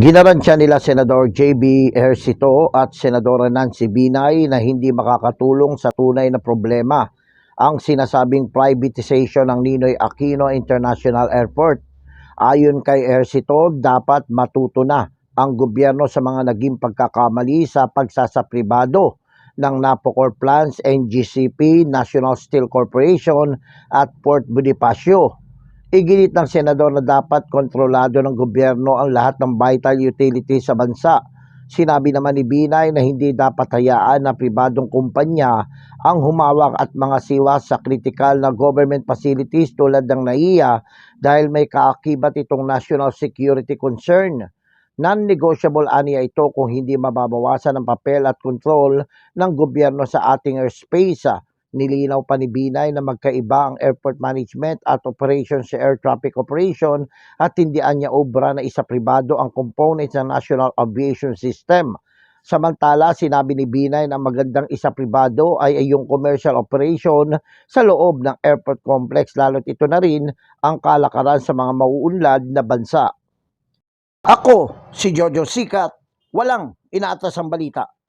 Ginaransya nila Senador JB Ejercito at Senadora Nancy Binay na hindi makakatulong sa tunay na problema ang sinasabing privatization ng Ninoy Aquino International Airport. Ayon kay Ejercito, dapat matuto na ang gobyerno sa mga naging pagkakamali sa pagsasapribado ng Napocor Plants, NGCP, National Steel Corporation at Port Bonifacio. Iginit ng senador na dapat kontrolado ng gobyerno ang lahat ng vital utilities sa bansa. Sinabi naman ni Binay na hindi dapat hayaan na pribadong kumpanya ang humawak at mga siwa sa critical na government facilities tulad ng NAIA dahil may kaakibat itong national security concern. Non-negotiable aniya ito kung hindi mababawasan ang papel at control ng gobyerno sa ating airspace. Nilinaw pa ni Binay na magkaiba ang airport management at operations sa air traffic operation at hindi anya obra na isa pribado ang components ng National Aviation System. Samantala, sinabi ni Binay na magandang isa pribado ay ay yung commercial operation sa loob ng airport complex lalo't ito na rin ang kalakaran sa mga mauunlad na bansa. Ako, si Jojo Sikat, walang inaatas ang balita.